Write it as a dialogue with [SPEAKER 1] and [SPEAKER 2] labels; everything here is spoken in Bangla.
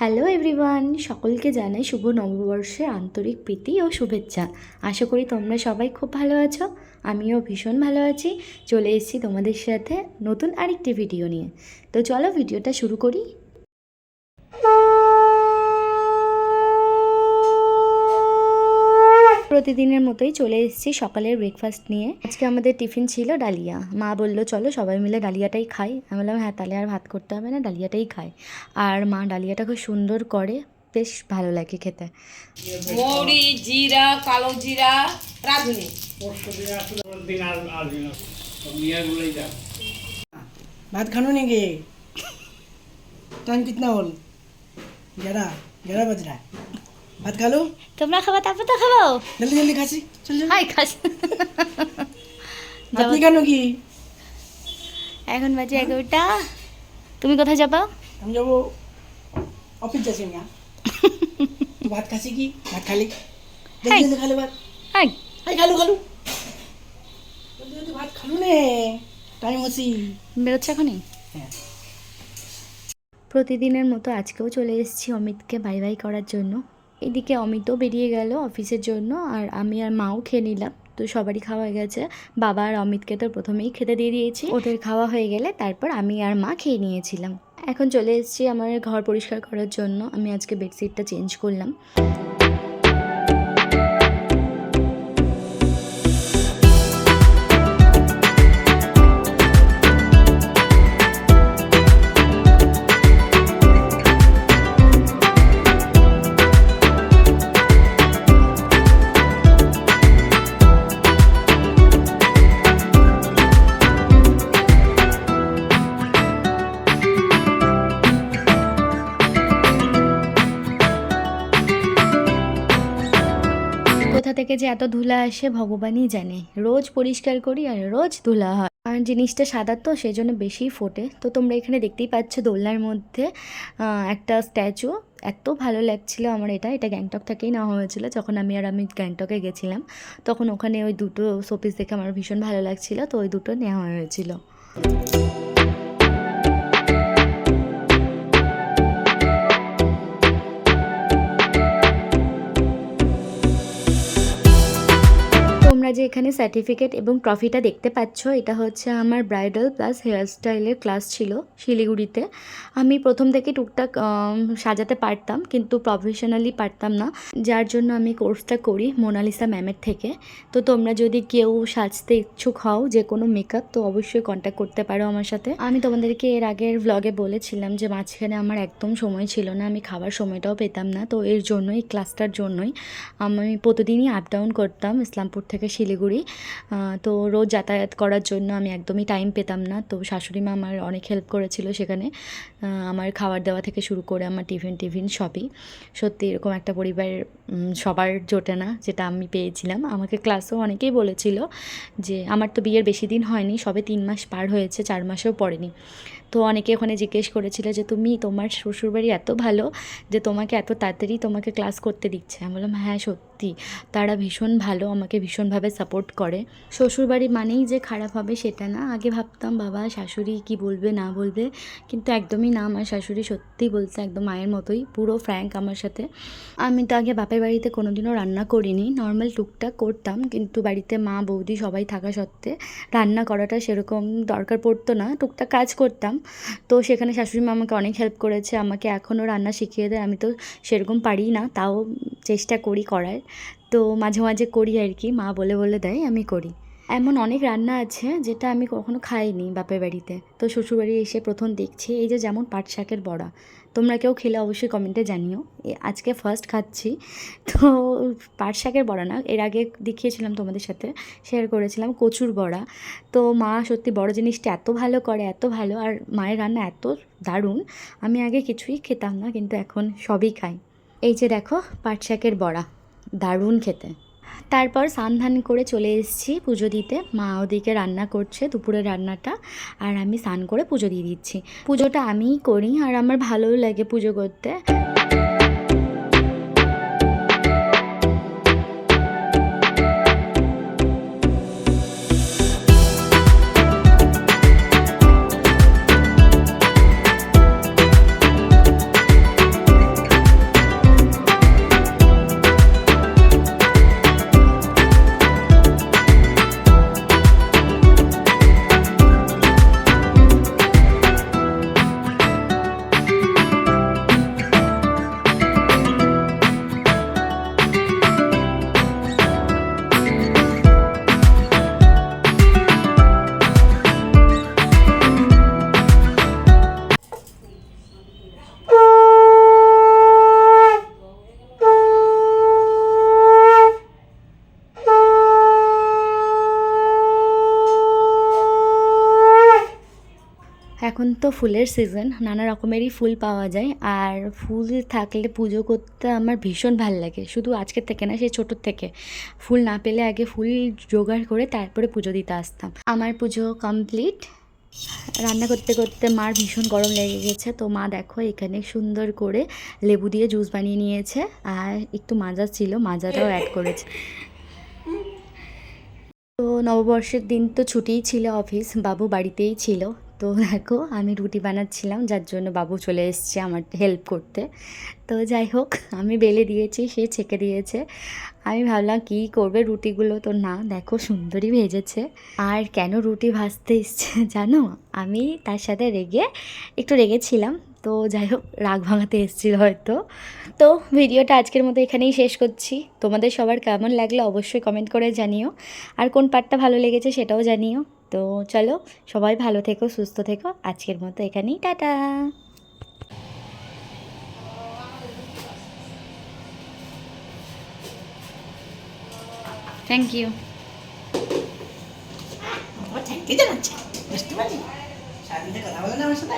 [SPEAKER 1] হ্যালো এভরিওয়ান সকলকে জানাই শুভ নববর্ষের আন্তরিক প্রীতি ও শুভেচ্ছা। আশা করি তোমরা সবাই খুব ভালো আছো, আমিও ভীষণ ভালো আছি। চলে এসেছি তোমাদের সাথে নতুন আরেকটি ভিডিও নিয়ে। তো চলো ভিডিওটা শুরু করি। প্রতিদিনের মতোই চলে এসেছি সকালের ব্রেকফাস্ট নিয়ে। আজকে আমাদের টিফিন ছিল ডালিয়া। মা বলল চলো সবাই মিলে ডালিয়াটাই খাই। আমি বললাম হ্যাঁ তাহলে আর ভাত করতে হবে না ডালিয়াটাই খাই। আর মা ডালিয়াটা খুব সুন্দর করে বেশ ভালো লাগে খেতে।
[SPEAKER 2] মৌরি জিরা কালো জিরা
[SPEAKER 3] ভাত খানো নি গে টাইম কিতনা হল? গেরা গেরা বাজরা। ভাত খালো?
[SPEAKER 1] তোমরা খাবা তারপর তো খাব।
[SPEAKER 3] জলদি জলদি খাসি চল
[SPEAKER 1] হাই খাস।
[SPEAKER 3] আপনি কেন কি?
[SPEAKER 1] এখন বাজে এগারোটা। তুমি কোথায় যাবা?
[SPEAKER 3] আমি যাব অফিস যাচ্ছি না হ্যাঁ। ভাত খাসি কি?
[SPEAKER 1] ভাত
[SPEAKER 3] খালি। জলদি জলদি খালো ভাত।
[SPEAKER 1] হাই।
[SPEAKER 3] হাই খালো খালো। জলদি জলদি ভাত খালো নে। টাইম হচ্ছি।
[SPEAKER 1] বেরোচ্ছে এখনই?
[SPEAKER 3] হ্যাঁ।
[SPEAKER 1] প্রতিদিনের মতো আজকেও চলে এসেছি অমিতকে বাই বাই করার জন্য। এদিকে অমিতও বেরিয়ে গেল অফিসের জন্য আর আমি আর মাও খেয়ে নিলাম। তো সবারই খাওয়া হয়ে গেছে। বাবা আর অমিতকে তো প্রথমেই খেতে দিয়ে দিয়েছি। ওদের খাওয়া হয়ে গেলে তারপর আমি আর মা খেয়ে নিয়েছিলাম। এখন চলে এসেছি আমার ঘর পরিষ্কার করার জন্য। আমি আজকে বেডশিটটা চেঞ্জ করলাম। থেকে যে এত ধুলা আসে ভগবানই জানে। রোজ পরিষ্কার করি আর রোজ ধুলা হয়। আর জিনিসটা সাদা তো সেই জন্য বেশিই ফোটে। তো তোমরা এখানে দেখতেই পাচ্ছ দোলনার মধ্যে একটা স্ট্যাচু। এত ভালো লাগছিল আমার এটা। এটা গ্যাংটক থেকেই নেওয়া হয়েছিল যখন আমি আর আমি গ্যাংটকে গেছিলাম। তখন ওখানে ওই দুটো শোপিস দেখে আমার ভীষণ ভালো লাগছিল। তো ওই দুটো নেওয়া হয়েছিল। তোমরা যে এখানে সার্টিফিকেট এবং ট্রফিটা দেখতে পাচ্ছ, এটা হচ্ছে আমার ব্রাইডাল প্লাস হেয়ারস্টাইলের ক্লাস ছিল শিলিগুড়িতে। আমি প্রথম থেকে টুকটাক সাজাতে পারতাম, কিন্তু প্রফেশনালি পারতাম না। যার জন্য আমি কোর্সটা করি মোনালিসা ম্যামের থেকে। তো তোমরা যদি কেউ সাজতে ইচ্ছুক হও যে কোনো মেকআপ তো অবশ্যই কন্ট্যাক্ট করতে পারো আমার সাথে। আমি তোমাদেরকে এর আগের ভ্লগে বলেছিলাম যে মাঝখানে আমার একদম সময় ছিল না, আমি খাবার সময়টাও পেতাম না। তো এর জন্যই ক্লাসটার জন্যই আমি প্রতিদিনই আপ ডাউন করতাম ইসলামপুর থেকে শিলিগুড়ি। তো রোজ যাতায়াত করার জন্য আমি একদমই টাইম পেতাম না। তো শাশুড়ি মা আমার অনেক হেল্প করেছিল সেখানে। আমার খাবার দেওয়া থেকে শুরু করে আমার টিফিন টিফিন সবই। সত্যি এরকম একটা পরিবার সবার জোটে না যেটা আমি পেয়েছিলাম। আমাকে ক্লাসেও অনেকেই বলেছিল যে, আমার তো বিয়ের বেশি দিন হয়নি, সবে তিন মাস পার হয়েছে, চার মাসেও পড়েনি। তো অনেকে ওখানে জিজ্ঞেস করেছিল যে, তুমি তোমার শ্বশুরবাড়ি এত ভালো যে তোমাকে এত তাড়াতাড়ি তোমাকে ক্লাস করতে দিচ্ছে? আমি বললাম হ্যাঁ সত্যি। তারা ভীষণ ভালো, আমাকে ভীষণভাবে সাপোর্ট করে। শ্বশুরবাড়ি মানেই যে খারাপ হবে সেটা না। আগে ভাবতাম, বাবা, শাশুড়ি কি বলবে, না বলবে? কিন্তু একদমই না, আমার শাশুড়ি সত্যি বলছে একদম মায়ের মতোই, পুরো ফ্র্যাঙ্ক আমার সাথে। আমি তো আগে বাপের বাড়িতে কোনোদিনও রান্না করিনি। নর্মাল টুকটাক করতাম, কিন্তু বাড়িতে মা, বৌদি সবাই থাকা সত্ত্বে রান্না করাটা সেরকম দরকার পড়তো না। টুকটাক কাজ করতাম। তো সেখানে শাশুড়ি মা আমাকে অনেক হেল্প করেছে, আমাকে এখনও রান্না শিখিয়ে দেয়। আমি তো সেরকম পারি না, তাও চেষ্টা করি করার। তো মাঝে মাঝে করি আর কি, মা বলে বলে দেয়, আমি করি। এমন অনেক রান্না আছে যেটা আমি কখনো খাইনি বাপের বাড়িতে। তো শ্বশুরবাড়ি এসে প্রথম দেখছি, এই যে যেমন পাট শাকের বড়া। তোমরা কেউ খেলে অবশ্যই কমেন্টে জানিও। আজকে ফার্স্ট খাচ্ছি। তো পাট শাকের বড়া না, এর আগে দেখিয়েছিলাম তোমাদের সাথে শেয়ার করেছিলাম কচুর বড়া। তো মা সত্যি বড় জিনিসটা এত ভালো করে, এত ভালো, আর মায়ের রান্না এত দারুণ, আমি আগে কিছুই খেতাম না, কিন্তু এখন সবই খাই। এই যে দেখো পাট শাকের বড়া। দারুণ খেতে। তারপর স্নান ধান করে চলে এসেছি পুজো দিতে। মা ওদিকে রান্না করছে দুপুরের রান্নাটা, আর আমি স্নান করে পুজো দিয়ে দিচ্ছি। পুজোটা আমিই করি, আর আমার ভালোও লাগে পুজো করতে। তো ফুলের সিজন নানা রকমেরই ফুল পাওয়া যায়। আর ফুল থাকলে পুজো করতে আমার ভীষণ ভালো লাগে। শুধু আজকের থেকে না, সেই ছোটোর থেকে। ফুল না পেলে আগে ফুল জোগাড় করে তারপরে পুজো দিতে আসতাম। আমার পুজো কমপ্লিট রান্না করতে করতে মার ভীষণ গরম লেগে গেছে। তো মা দেখো, এখানে সুন্দর করে লেবু দিয়ে জুস বানিয়ে নিয়েছে। আর একটু মাজা ছিল, মাজাটাও অ্যাড করেছে। তো নববর্ষের দিন তো ছুটিই ছিল অফিস বাবু বাড়িতেই ছিল। তো দেখো, আমি রুটি বানাচ্ছিলাম, যার জন্য বাবু চলে এসছে আমার হেল্প করতে। তো যাই হোক, আমি বেলে দিয়েছি, সে ছেঁকে দিয়েছে। আমি ভাবলাম, কী করবে রুটিগুলো? তো না, দেখো, সুন্দরই ভেজেছে। আর কেন রুটি ভাজতে এসছে জানো? আমি তার সাথে রেগে, একটু রেগেছিলাম। তো যাই হোক, রাগ ভাঙাতে এসেছিল হয়তো। তো ভিডিওটা আজকের মতো এখানেই শেষ করছি। তোমাদের সবার কেমন লাগল অবশ্যই কমেন্ট করে জানিও। আর কোন পার্টটা ভালো লেগেছে সেটাও জানিও। তো চলো সবাই ভালো থেকো সুস্থ থেকো। আজকের মতো এখানেই tata. Thank you
[SPEAKER 3] thank you জানাচ্ছে। বুঝতে সারাদিন কথা বলে না আমার সাথে।